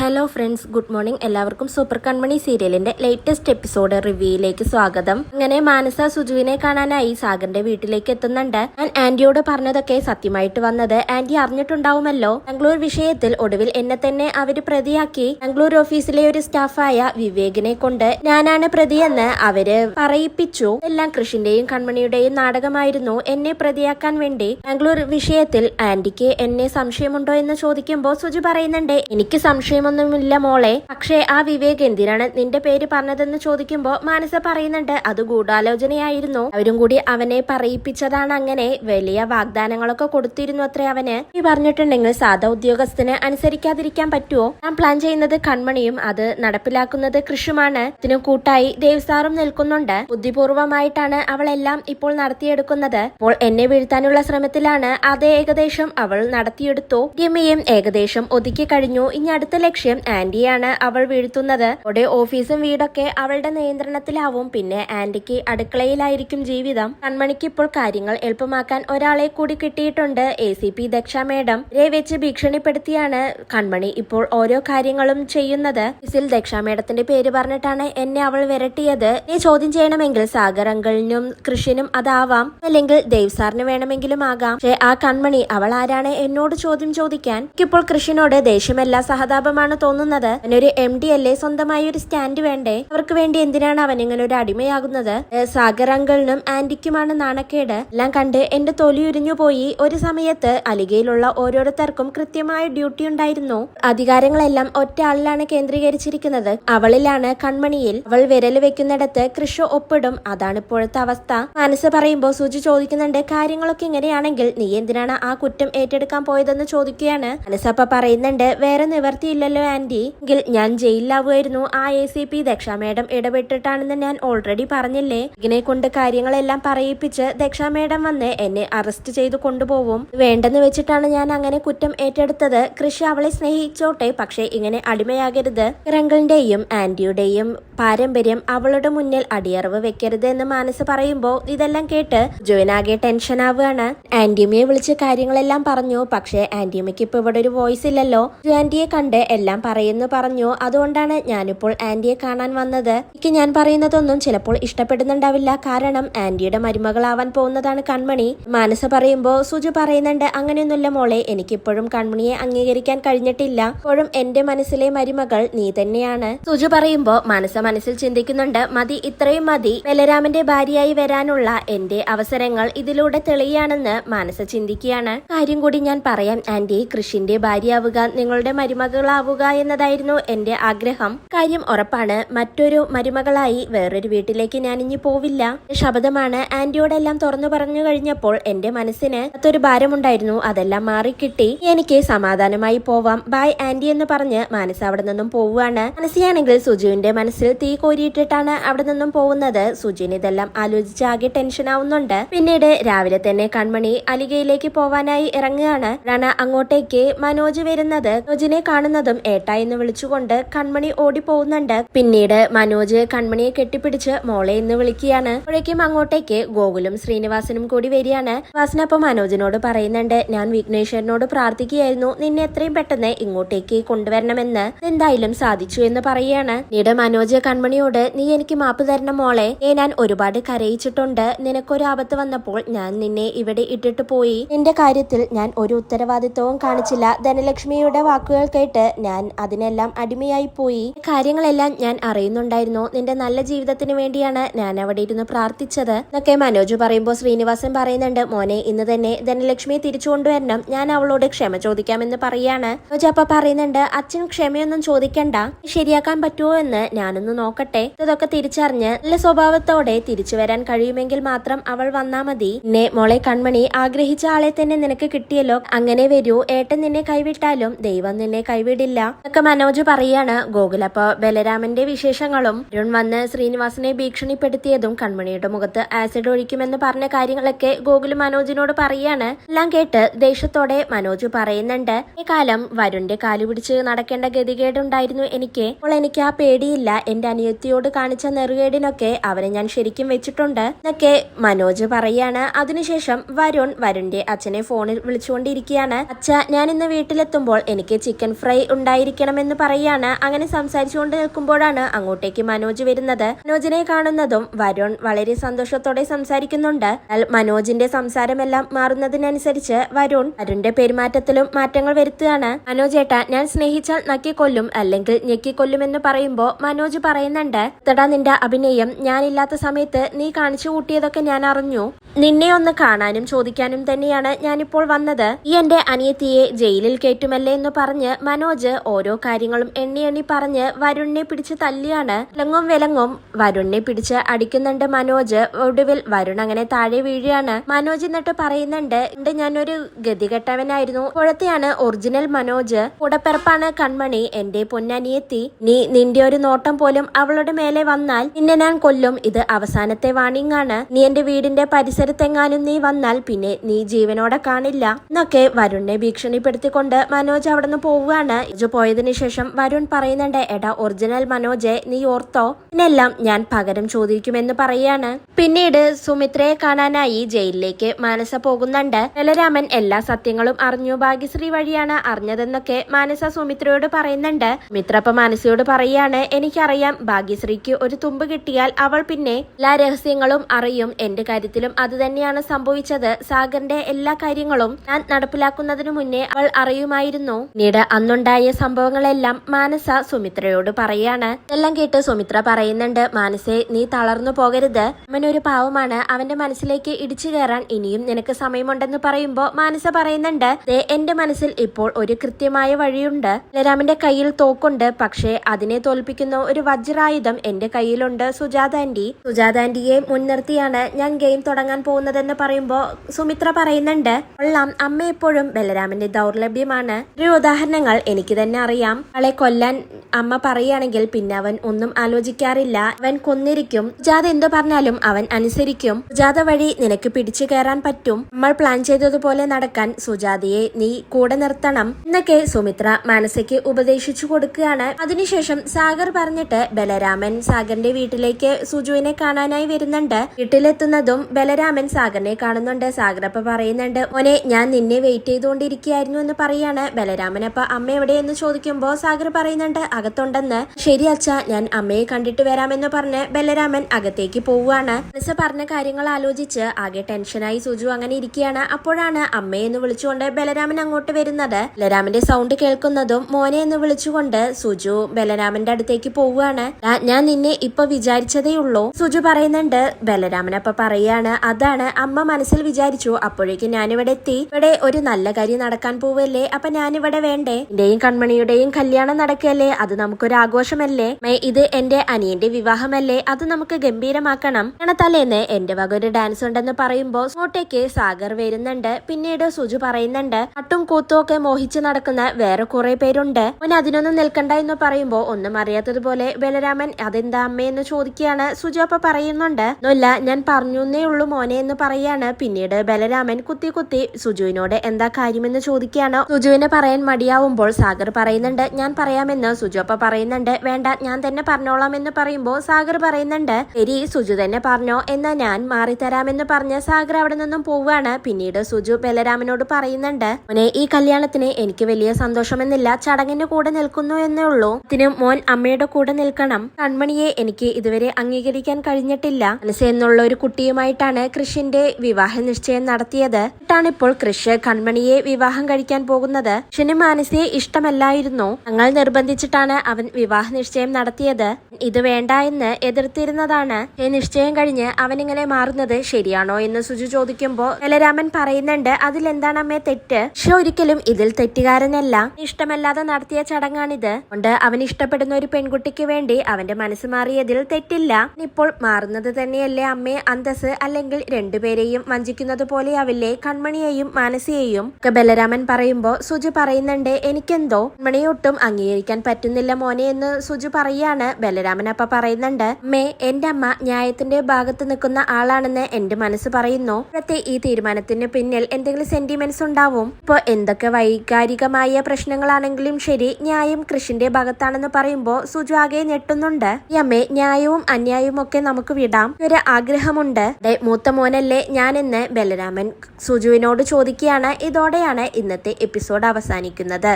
Hello friends good morning എല്ലാവർക്കും super Kanmani സീരിയലിന്റെ latest episode റിവ്യൂയിലേക്ക് സ്വാഗതം. അങ്ങനെ മാനസ സുജുവിനെ കാണാനായി സാഗറിന്റെ വീട്ടിലേക്ക് എത്തുന്നുണ്ട്. ഞാൻ ആന്റിയോട് പറഞ്ഞതൊക്കെ സത്യമായിട്ട് വന്നത് ആന്റി അറിഞ്ഞിട്ടുണ്ടാവുമല്ലോ. ബാംഗ്ലൂർ വിഷയത്തിൽ ഒടുവിൽ എന്നെ തന്നെ അവർ പ്രതിയാക്കി. ബാംഗ്ലൂർ ഓഫീസിലെ ഒരു സ്റ്റാഫായ വിവേകിനെ കൊണ്ട് ഞാനാണ് പ്രതിയെന്ന് അവർ പറയിപ്പിച്ചു. എല്ലാം കൃഷിന്റെയും കൺമണിയുടെയും നാടകമായിരുന്നു. എന്നെ പ്രതിയാക്കാൻ വേണ്ടി ബാംഗ്ലൂർ വിഷയത്തിൽ ആന്റിക്ക് എന്നെ സംശയമുണ്ടോ എന്ന് ചോദിക്കുമ്പോൾ സുജു പറയുന്നുണ്ട് എനിക്ക് സംശയമൊന്നുമില്ല മോളെ. പക്ഷേ ആ വിവേക് എന്തിനാണ് നിന്റെ പേര് പറഞ്ഞതെന്ന് ചോദിക്കുമ്പോൾ മാനസ പറയുന്നുണ്ട്. അത് ഗൂഢാലോചനയായിരുന്നു. അവരും കൂടി അവനെ പറയിപ്പിച്ചതാണ് അങ്ങനെ വലിയ വാഗ്ദാനങ്ങളൊക്കെ കൊടുത്തിരുന്നു അത്രേ അവന്. ഈ പറഞ്ഞിട്ടുണ്ടെങ്കിൽ സാധാ ഉദ്യോഗസ്ഥന് അനുസരിക്കാതിരിക്കാൻ പറ്റുമോ ഞാൻ പ്ലാൻ ചെയ്യുന്നത് കൺമണിയും അത് നടപ്പിലാക്കുന്നത് കൃഷുമാണ്. ഇതിനു കൂട്ടായി ദേവസാറും നിൽക്കുന്നുണ്ട്. ബുദ്ധിപൂർവമായിട്ടാണ് അവളെല്ലാം ഇപ്പോൾ നടത്തിയെടുക്കുന്നത്. അപ്പോൾ എന്നെ വീഴ്ത്താനുള്ള ശ്രമത്തിലാണ്. അത് ഏകദേശം അവൾ നടത്തിയെടുത്തു. ഗിമിയും ഏകദേശം ഒതുക്കി കഴിഞ്ഞു. ഇനി അടുത്ത ലക്ഷ്യം ആന്റിയാണ് അവൾ വീഴ്ത്തുന്നത്. അവിടെ ഓഫീസും വീടൊക്കെ അവളുടെ നിയന്ത്രണത്തിലാവും. പിന്നെ ആന്റിക്ക് അടുക്കളയിലായിരിക്കും ജീവിതം. കൺമണിക്ക് ഇപ്പോൾ കാര്യങ്ങൾ എളുപ്പമാക്കാൻ ഒരാളെ കൂടി കിട്ടിയിട്ടുണ്ട് A C P Daksha madam. ഇവരെ വെച്ച് ഭീഷണിപ്പെടുത്തിയാണ് കൺമണി ഇപ്പോൾ ഓരോ കാര്യങ്ങളും ചെയ്യുന്നത്. ഇസിൽ ദക്ഷ മേഡത്തിന്റെ പേര് പറഞ്ഞിട്ടാണ് എന്നെ അവൾ വിരട്ടിയത്. നീ ചോദ്യം ചെയ്യണമെങ്കിൽ സാഗർ അങ്കിളിനും കൃഷിനും അതാവാം. അല്ലെങ്കിൽ ദേവ് സാറിന് വേണമെങ്കിലും ആകാം. പക്ഷേ ആ കൺമണി അവൾ ആരാണ് എന്നോട് ചോദ്യം ചോദിക്കാൻ? ഇപ്പോൾ കൃഷിനോട് ദേഷ്യമല്ല സഹതാപമാണ്. തോന്നുന്നത്. അവനൊരു എം ഡി അല്ലേ? സ്വന്തമായി ഒരു സ്റ്റാൻഡ് വേണ്ടേ? അവർക്ക് വേണ്ടി എന്തിനാണ് അവൻ ഇങ്ങനെ ഒരു അടിമയാകുന്നത്? സാഗർ അങ്കിളിനും ആന്റിക്കുമാണ് നാണക്കേട്. എല്ലാം കണ്ട് എന്റെ തൊലി ഉരിഞ്ഞു പോയി. ഒരു സമയത്ത് അലികയിലുള്ള ഓരോരുത്തർക്കും കൃത്യമായ ഡ്യൂട്ടി ഉണ്ടായിരുന്നു. അധികാരങ്ങളെല്ലാം ഒറ്റ ആളിലാണ് കേന്ദ്രീകരിച്ചിരിക്കുന്നത്. അവളിലാണ് കൺമണിയിൽ. അവൾ വിരൽ വെക്കുന്നിടത്ത് കൃഷ ഒപ്പിടും. അതാണ് ഇപ്പോഴത്തെ അവസ്ഥ. മനസ്സ് പറയുമ്പോൾ സൂചി ചോദിക്കുന്നുണ്ട് കാര്യങ്ങളൊക്കെ ഇങ്ങനെയാണെങ്കിൽ നീ എന്തിനാണ് ആ കുറ്റം ഏറ്റെടുക്കാൻ പോയതെന്ന് ചോദിക്കുകയാണ്? മനസ്സപ്പ പറയുന്നുണ്ട് വേറെ നിവർത്തിയില്ലല്ലോ ആന്റി എങ്കിൽ ഞാൻ ജയിലിലാവുമായിരുന്നു. ആ A C P Daksha madam ഇടപെട്ടിട്ടാണെന്ന് ഞാൻ ഓൾറെഡി പറഞ്ഞില്ലേ? ഇതിനെ കൊണ്ട് കാര്യങ്ങളെല്ലാം പറയിപ്പിച്ച് ദക്ഷ മേഡം വന്ന് എന്നെ അറസ്റ്റ് ചെയ്ത് കൊണ്ടുപോകും വേണ്ടെന്ന് വെച്ചിട്ടാണ് ഞാൻ അങ്ങനെ കുറ്റം ഏറ്റെടുത്തത്. കൃഷി അവളെ സ്നേഹിച്ചോട്ടെ പക്ഷേ ഇങ്ങനെ അടിമയാകരുത്. റങ്കിളിന്റെയും ആന്റിയുടെയും പാരമ്പര്യം അവളുടെ മുന്നിൽ അടിയറവ് വെക്കരുത് എന്ന് മാനസ് പറയുമ്പോൾ ഇതെല്ലാം കേട്ട് ജോയിനാകെ ടെൻഷൻ ആവുകയാണ്. ആന്റിയമ്മയെ വിളിച്ച് കാര്യങ്ങളെല്ലാം പറഞ്ഞു. പക്ഷേ ആന്റിയമ്മയ്ക്ക് ഇപ്പൊ ഇവിടെ ഒരു വോയിസ് ഇല്ലല്ലോ. ആന്റിയെ കണ്ട് എല്ലാം പറയുന്നു പറഞ്ഞു. അതുകൊണ്ടാണ് ഞാനിപ്പോൾ ആന്റിയെ കാണാൻ വന്നത്. എനിക്ക് ഞാൻ പറയുന്നതൊന്നും ചിലപ്പോൾ ഇഷ്ടപ്പെടുന്നുണ്ടാവില്ല. കാരണം ആന്റിയുടെ മരുമകളാവാൻ പോകുന്നതാണ് കൺമണി. മാനസ പറയുമ്പോൾ സുജു പറയുന്നുണ്ട്. അങ്ങനെയൊന്നുമില്ല മോളെ. എനിക്കിപ്പോഴും കൺമണിയെ അംഗീകരിക്കാൻ കഴിഞ്ഞിട്ടില്ല. ഇപ്പോഴും എന്റെ മനസ്സിലെ മരുമകൾ നീ തന്നെയാണ്. സുജു പറയുമ്പോൾ മനസ്സ മനസ്സിൽ ചിന്തിക്കുന്നുണ്ട് മതി ഇത്രയും മതി. ബലരാമന്റെ ഭാര്യയായി വരാനുള്ള എന്റെ അവസരങ്ങൾ ഇതിലൂടെ തെളിയാണെന്ന് മനസ്സ് ചിന്തിക്കുകയാണ്. കാര്യം കൂടി ഞാൻ പറയാം. ആന്റി കൃഷിന്റെ ഭാര്യയാവുക നിങ്ങളുടെ മരുമകളാവുക എന്നതായിരുന്നു എന്റെ ആഗ്രഹം. കാര്യം ഉറപ്പാണ് മറ്റൊരു മരുമകളായി വേറൊരു വീട്ടിലേക്ക് ഞാൻ ഇനി പോവില്ല. ശബ്ദമാണ് ആന്റിയോടെല്ലാം തുറന്നു പറഞ്ഞു കഴിഞ്ഞപ്പോൾ എന്റെ മനസ്സിന് അത്തൊരു ഭാരമുണ്ടായിരുന്നു. അതെല്ലാം മാറിക്കിട്ടി. എനിക്ക് സമാധാനമായി പോവാം. ബൈ ആന്റി എന്ന് പറഞ്ഞ് മനസ്സ് അവിടെ നിന്നും പോവുകയാണ്. മനസ്സിയാണെങ്കിൽ സുജുവിന്റെ മനസ്സിൽ തീ കോരിയിട്ടിട്ടാണ് അവിടെ നിന്നും പോകുന്നത്. സുജിന് ഇതെല്ലാം ആലോചിച്ച് ആകെ ടെൻഷൻ ആവുന്നുണ്ട്. പിന്നീട് രാവിലെ തന്നെ കൺമണി അലികയിലേക്ക് പോവാനായി ഇറങ്ങുകയാണ്. രണ അങ്ങോട്ടേക്ക് മനോജ് വരുന്നത് മനോജിനെ കാണുന്നതും ഏട്ടാ എന്ന് വിളിച്ചുകൊണ്ട് കൺമണി ഓടി പോകുന്നുണ്ട് പിന്നീട് മനോജ് കൺമണിയെ കെട്ടിപ്പിടിച്ച് മോളെ എന്ന് വിളിക്കുകയാണ്. അപ്പോഴേക്കും അങ്ങോട്ടേക്ക് ഗോകുലും ശ്രീനിവാസനും കൂടി വരികയാണ്. വാസനപ്പം മനോജിനോട് പറയുന്നുണ്ട് ഞാൻ വിഘ്നേശ്വരനോട് പ്രാർത്ഥിക്കുകയായിരുന്നു. നിന്നെ എത്രയും പെട്ടെന്ന് ഇങ്ങോട്ടേക്ക് കൊണ്ടുവരണമെന്ന്. എന്തായാലും സാധിച്ചു എന്ന് പറയുകയാണ്. പിന്നീട് മനോജ് കൺമണിയോട് നീ എനിക്ക് മാപ്പ് തരണം മോളെ. ഏ ഞാൻ ഒരുപാട് കരയിച്ചിട്ടുണ്ട്. നിനക്കൊരു ആപത്ത് വന്നപ്പോൾ ഞാൻ നിന്നെ ഇവിടെ ഇട്ടിട്ട് പോയി. നിന്റെ കാര്യത്തിൽ ഞാൻ ഒരു ഉത്തരവാദിത്വവും കാണിച്ചില്ല. ധനലക്ഷ്മിയുടെ വാക്കുകൾ കേട്ട് ഞാൻ അതിനെല്ലാം അടിമയായി പോയി. കാര്യങ്ങളെല്ലാം ഞാൻ അറിയുന്നുണ്ടായിരുന്നു. നിന്റെ നല്ല ജീവിതത്തിന് വേണ്ടിയാണ് ഞാൻ അവിടെ ഇരുന്ന് പ്രാർത്ഥിച്ചത്. എന്നൊക്കെ മനോജ് പറയുമ്പോൾ ശ്രീനിവാസൻ പറയുന്നുണ്ട് മോനെ ഇന്ന് തന്നെ ധനലക്ഷ്മിയെ തിരിച്ചു കൊണ്ടുവരണം. ഞാൻ അവളോട് ക്ഷമ ചോദിക്കാമെന്ന് പറയാണ്. മനോജ് അപ്പ പറയുന്നുണ്ട് അച്ഛൻ ക്ഷമയൊന്നും ചോദിക്കണ്ട. ശരിയാക്കാൻ പറ്റുമോ എന്ന് ഞാനൊന്ന് നോക്കട്ടെ. ഇതൊക്കെ തിരിച്ചറിഞ്ഞ് നല്ല സ്വഭാവത്തോടെ തിരിച്ചു വരാൻ കഴിയുമെങ്കിൽ മാത്രം അവൾ വന്നാ മതി. പിന്നെ മോളെ കൺമണി ആഗ്രഹിച്ച ആളെ തന്നെ നിനക്ക് കിട്ടിയല്ലോ. അങ്ങനെ വരൂ. ഏട്ടൻ നിന്നെ കൈവിട്ടാലും ദൈവം നിന്നെ കൈവിടില്ല. എന്നൊക്കെ മനോജ് പറയാണ്. ഗോകുലപ്പോ ബലരാമന്റെ വിശേഷങ്ങളും. അരുൺ വന്ന് ശ്രീനിവാസനെ ഭീഷണിപ്പെടുത്തിയതും കൺമണിയുടെ മുഖത്ത് ആസിഡ് ഒഴിക്കുമെന്ന് പറഞ്ഞ കാര്യങ്ങളൊക്കെ ഗോകുൽ മനോജിനോട് പറയാണ്. എല്ലാം കേട്ട് ദേഷ്യത്തോടെ മനോജ് പറയുന്നുണ്ട്. ഈ കാലം വരുണിന്റെ കാലു പിടിച്ച് നടക്കേണ്ട ഗതികേടുണ്ടായിരുന്നു എനിക്ക്. അപ്പോൾ എനിക്ക് ആ പേടിയില്ല. എന്റെ എന്റെ അനിയത്തിയോട് കാണിച്ച നെറുകേടിനൊക്കെ അവനെ ഞാൻ ശരിക്കും വെച്ചിട്ടുണ്ട് എന്നൊക്കെ മനോജ് പറയാണ്. അതിനുശേഷം വരുൺ വരുണിന്റെ അച്ഛനെ ഫോണിൽ വിളിച്ചുകൊണ്ടിരിക്കുകയാണ്. അച്ഛ ഞാൻ ഇന്ന് വീട്ടിലെത്തുമ്പോൾ എനിക്ക് ചിക്കൻ ഫ്രൈ ഉണ്ടായിരിക്കണം എന്ന് പറയാണ്. അങ്ങനെ സംസാരിച്ചുകൊണ്ട് നിൽക്കുമ്പോഴാണ് അങ്ങോട്ടേക്ക് മനോജ് വരുന്നത്. മനോജിനെ കാണുന്നതും വരുൺ വളരെ സന്തോഷത്തോടെ സംസാരിക്കുന്നുണ്ട്. മനോജിന്റെ സംസാരമെല്ലാം മാറുന്നതിനനുസരിച്ച് വരുൺ വരുണിന്റെ പെരുമാറ്റത്തിലും മാറ്റങ്ങൾ വരുത്തുകയാണ്. മനോജേട്ട ഞാൻ സ്നേഹിച്ചാൽ നക്കിക്കൊല്ലും അല്ലെങ്കിൽ ഞെക്കിക്കൊല്ലുമെന്ന് പറയുമ്പോൾ മനോജ് പറയുന്നുണ്ട്. തടാ നിന്റെ അഭിനയം ഞാനില്ലാത്ത സമയത്ത് നീ കാണിച്ചു കൂട്ടിയതൊക്കെ ഞാൻ അറിഞ്ഞു. നിന്നെ ഒന്ന് കാണാനും ചോദിക്കാനും തന്നെയാണ് ഞാനിപ്പോൾ വന്നത്. ഈ എന്റെ അനിയത്തിയെ ജയിലിൽ കയറ്റുമല്ലേ എന്ന് പറഞ്ഞ് മനോജ് ഓരോ കാര്യങ്ങളും എണ്ണി എണ്ണി പറഞ്ഞ് വരുണിനെ പിടിച്ച് തല്ലിയാണ്. ലങ്ങും വിലങ്ങും വരുണിനെ പിടിച്ച് അടിക്കുന്നുണ്ട് മനോജ്. ഒടുവിൽ വരുൺ അങ്ങനെ താഴെ വീഴുകയാണ്. മനോജ് എന്നിട്ട് പറയുന്നുണ്ട് എന്റെ ഞാനൊരു ഗതികെട്ടവനായിരുന്നു. ഇപ്പോഴത്തെയാണ് ഒറിജിനൽ മനോജ്. കൂടപ്പിറപ്പാണ് കൺമണി എന്റെ പൊന്നനിയെത്തി. നീ നിന്റെ ഒരു നോട്ടം പോലും അവളുടെ മേലെ വന്നാൽ നിന്നെ ഞാൻ കൊല്ലും. ഇത് അവസാനത്തെ വാണിങ്ങാണ് നീ എന്റെ വീടിന്റെ പരിസരത്തെങ്ങാനും നീ വന്നാൽ പിന്നെ നീ ജീവനോടെ കാണില്ല. എന്നൊക്കെ വരുണിനെ ഭീഷണിപ്പെടുത്തിക്കൊണ്ട് മനോജ് അവിടെ നിന്ന് പോവുകയാണ്. ഇജു പോയതിനു ശേഷം വരുൺ പറയുന്നുണ്ട് എടാ ഒറിജിനൽ മനോജെ നീ ഓർത്തോ? ഇതിനെല്ലാം ഞാൻ പകരം ചോദിക്കുമെന്ന് പറയാണ് പിന്നീട് സുമിത്രയെ കാണാനായി ജയിലിലേക്ക് മാനസ പോകുന്നുണ്ട്. ബലരാമൻ എല്ലാ സത്യങ്ങളും അറിഞ്ഞു. ഭാഗ്യശ്രീ വഴിയാണ് അറിഞ്ഞതെന്നൊക്കെ മാനസ സുമിത്രയോട് പറയുന്നുണ്ട്. മിത്ര അപ്പൊ മാനസയോട് പറയാണ് എനിക്കറിയാം ഭാഗ്യശ്രീക്ക് ഒരു തുമ്പ് കിട്ടിയാൽ അവൾ പിന്നെ എല്ലാ രഹസ്യങ്ങളും അറിയും. എന്റെ കാര്യത്തിലും അത് തന്നെയാണ് സംഭവിച്ചത്. സാഗറിന്റെ എല്ലാ കാര്യങ്ങളും ഞാൻ നടപ്പിലാക്കുന്നതിനു മുന്നേ അവൾ അറിയുമായിരുന്നു. പിന്നീട് അന്നുണ്ടായ സംഭവങ്ങളെല്ലാം മാനസ സുമിത്രയോട് പറയാണ്. എല്ലാം കേട്ട് സുമിത്ര പറയുന്നുണ്ട് മാനസെ നീ തളർന്നു പോകരുത്. അമ്മനൊരു ഒരു പാവമാണ്. അവന്റെ മനസ്സിലേക്ക് ഇടിച്ചു കയറാൻ ഇനിയും നിനക്ക് സമയമുണ്ടെന്ന് പറയുമ്പോ മാനസ പറയുന്നുണ്ട് "ദേ, എന്റെ മനസ്സിൽ ഇപ്പോൾ ഒരു കൃത്യമായ വഴിയുണ്ട്. ബലരാമന്റെ കയ്യിൽ തോക്കുണ്ട്. പക്ഷേ അതിനെ തോൽപ്പിക്കുന്ന ഒരു വജ്രായുധം എന്റെ കയ്യിലുണ്ട് സുജാത ആന്റി മുൻനിർത്തിയാണ് ഞാൻ ഗെയിം തുടങ്ങാൻ പോകുന്നതെന്ന് പറയുമ്പോ സുമിത്ര പറയുന്നുണ്ട് കൊള്ളാം അമ്മ എപ്പോഴും ബലരാമന്റെ ദൗർലഭ്യമാണ്. ഒരു ഉദാഹരണങ്ങൾ എനിക്ക് തന്നെ അറിയാം. ആളെ കൊല്ലാൻ അമ്മ പറയുകയാണെങ്കിൽ പിന്നെ അവൻ ഒന്നും ആലോചിക്കാറില്ല. അവൻ കൊന്നിരിക്കും. ജാത എന്തു പറഞ്ഞാലും അവൻ അനുസരിക്കും. സുജാത വഴി നിനക്ക് പിടിച്ചു കയറാൻ പറ്റും. നമ്മൾ പ്ലാൻ ചെയ്തതുപോലെ നടക്കാൻ സുജാതയെ നീ കൂടെ നിർത്തണം. എന്നൊക്കെ സുമിത്ര മാനസയ്ക്ക് ഉപദേശിച്ചു കൊടുക്കുകയാണ്. അതിനുശേഷം സാഗർ പറഞ്ഞിട്ട് ബലരാമൻ സാഗറിന്റെ വീട്ടിലേക്ക് സുജുവിനെ കാണാനായി വരുന്നുണ്ട്. വീട്ടിലെത്തുന്നതും ബലരാമൻ സാഗറിനെ കാണുന്നുണ്ട്. സാഗർ അപ്പൊ പറയുന്നുണ്ട് മോനെ ഞാൻ നിന്നെ വെയിറ്റ് ചെയ്തുകൊണ്ടിരിക്കുകയായിരുന്നു എന്ന് പറയാണ്. ബലരാമൻ അപ്പൊ അമ്മ എവിടെയെന്ന് ചോദിക്കുമ്പോ? സാഗർ പറയുന്നുണ്ട് അകത്തുണ്ടെന്ന് ശരി അച്ഛ ഞാൻ അമ്മയെ കണ്ടിട്ട് വരാമെന്ന് പറഞ്ഞ് ബല്ലരാമൻ അകത്തേക്ക് പോവുകയാണ്. മനസ്സ് പറഞ്ഞ കാര്യങ്ങൾ ആലോചിച്ച് ആകെ ടെൻഷനായി സുജു അങ്ങനെ ഇരിക്കുകയാണ്. അപ്പോഴാണ് അമ്മയെന്ന് വിളിച്ചുകൊണ്ട് ബലരാമൻ അങ്ങോട്ട് വരുന്നത്. ബലരാമന്റെ സൗണ്ട് കേൾക്കുന്നതും മോനെ എന്ന് വിളിച്ചുകൊണ്ട് സുജു ബലരാമന്റെ അടുത്തേക്ക് പോവുകയാണ്. ഞാൻ നിന്നെ ഇപ്പൊ വിചാരിച്ചതേ ഉള്ളൂ സുജു പറയുന്നുണ്ട്. ബലരാമൻ അപ്പൊ പറയാണ് അതാണ്. അമ്മ മനസ്സിൽ വിചാരിച്ചു അപ്പോഴേക്കും ഞാനിവിടെ എത്തി. ഇവിടെ ഒരു നല്ല കാര്യം നടക്കാൻ പോവല്ലേ അപ്പൊ ഞാനിവിടെ വേണ്ടേ? എന്റെയും കൺമണിയുടെയും കല്യാണം നടക്കല്ലേ അത് നമുക്കൊരു ആഘോഷമല്ലേ മേ ഇത് എന്റെ അനിയന്റെ വിവാഹമല്ലേ? അത് നമുക്ക് ഗംഭീരമാക്കണം. തലേന്ന് എന്റെ വക ഒരു ഡാൻസ് ഉണ്ടെന്ന് പറയുമ്പോ സ്മോട്ടേക്ക് സാഗർ വരുന്നുണ്ട്. പിന്നീട് സുജു പറയുന്നുണ്ട് അട്ടും കൂത്തും ഒക്കെ മോഹിച്ച് നടക്കുന്ന വേറെ കുറെ പേരുണ്ട്. അവൻ അതിനൊന്നും നിൽക്കണ്ട എന്ന് പറയുമ്പോ ഒന്നും അറിയാത്തതുപോലെ ബലരാമൻ അതെന്താ അമ്മയെന്ന് ചോദിക്കുകയാണ്. സുജു അപ്പൊ പറയുന്നുണ്ട് ഒന്നുമില്ല ഞാൻ പറഞ്ഞേ ഉള്ളൂ മോനെ എന്ന് പറയാണ്. പിന്നീട് ബലരാമൻ കുത്തി കുത്തി സുജുവിനോട് എന്താ കാര്യമെന്ന് ചോദിക്കുകയാണ്? സുജുവിനെ പറയാൻ മടിയാവുമ്പോൾ സാഗർ പറയുന്നുണ്ട് ഞാൻ പറയാമെന്ന്. സുജു അപ്പൊ പറയുന്നുണ്ട് വേണ്ട ഞാൻ തന്നെ പറഞ്ഞോളാം എന്ന് പറയുമ്പോൾ സാഗർ പറയുന്നുണ്ട് ശരി സുജു തന്നെ പറഞ്ഞോ എന്നാ ഞാൻ മാറിത്തരാമെന്ന് പറഞ്ഞ സാഗർ അവിടെ നിന്നും പോവുകയാണ്. പിന്നീട് സുജു ബലരാമനോട് പറയുന്നുണ്ട് മോനെ ഈ കല്യാണത്തിന് എനിക്ക് വലിയ സന്തോഷമെന്നില്ല. ചടങ്ങിന്റെ കൂടെ നിൽക്കുന്നു എന്നേ ഉള്ളൂ. ഇതിന് മോൻ അമ്മയുടെ കൂടെ നിൽക്കണം. കൺമണിയെ എനിക്ക് ഇതുവരെ അംഗീകരിക്കാൻ കഴിഞ്ഞിട്ടില്ല. മനസ്സ് എന്നുള്ള ഒരു കുട്ടിയുമായിട്ടാണ് കൃഷിന്റെ വിവാഹ നിശ്ചയം നടത്തിയത്. ഇപ്പോൾ കൃഷ് കൺമണിയെ വിവാഹം കഴിക്കാൻ പോകുന്നത്. കൃഷിന് മാനസിയെ ഇഷ്ടമല്ലായിരുന്നു. ഞങ്ങൾ നിർബന്ധിച്ചിട്ടാണ് അവൻ വിവാഹ നിശ്ചയം നടത്തിയത്. ഇത് വേണ്ട എന്ന് എതിർത്തിരുന്നതാണ്. ഈ നിശ്ചയം കഴിഞ്ഞ് അവൻ ഇങ്ങനെ മാറുന്നത് ശരിയാണോ എന്ന് സുജു ചോദിക്കുമ്പോൾ ബലരാമൻ പറയുന്നുണ്ട് അതിലെന്താണ് അമ്മേ തെറ്റ്? പക്ഷെ ഒരിക്കലും ഇതിൽ തെറ്റുകാരനല്ല. ഇഷ്ടമല്ലാതെ നടത്തിയ ചടങ്ങാണിത്. കൊണ്ട് അവൻ ഇഷ്ടപ്പെടുന്ന ഒരു പെൺകുട്ടിക്ക് വേണ്ടി അവന്റെ മനസ്സ് മാറിയതിൽ തെറ്റില്ല. ഇപ്പോൾ മാറുന്നത് തന്നെയല്ലേ അമ്മേ അന്തസ് അല്ലെങ്കിൽ രണ്ടുപേരെയും വഞ്ചിക്കുന്നത് പോലെയാവില്ലേ? കൺമണിയെയും മാനസിയെയും ബലരാമൻ പറയുമ്പോൾ സുജു പറയുന്നുണ്ട് എനിക്കെന്തോ? കൺമണിയെ ഒട്ടും അംഗീകരിക്കാൻ പറ്റുന്ന അറിയുന്നില്ല മോനെ എന്ന് സുജു പറയാണ്. ബലരാമൻ അപ്പ പറയുന്നുണ്ട് മേ എന്റെ അമ്മ ന്യായത്തിന്റെ ഭാഗത്ത് നിൽക്കുന്ന ആളാണെന്ന് എന്റെ മനസ്സ് പറയുന്നു. ഇപ്പോഴത്തെ ഈ തീരുമാനത്തിന് പിന്നിൽ എന്തെങ്കിലും സെന്റിമെന്റ്സ് ഉണ്ടാവും? ഇപ്പൊ എന്തൊക്കെ വൈകാരികമായ പ്രശ്നങ്ങളാണെങ്കിലും ശരി ന്യായം കൃഷിന്റെ ഭാഗത്താണെന്ന് പറയുമ്പോൾ സുജു ആകെ ഞെട്ടുന്നുണ്ട്. ഈ അമ്മേ ന്യായവും അന്യായവും ഒക്കെ നമുക്ക് വിടാം. ഒരു ആഗ്രഹമുണ്ട്. മൂത്ത മോനല്ലേ ഞാനെന്ന് ബലരാമൻ സുജുവിനോട് ചോദിക്കുകയാണ്. ഇതോടെയാണ് ഇന്നത്തെ എപ്പിസോഡ് അവസാനിക്കുന്നത്.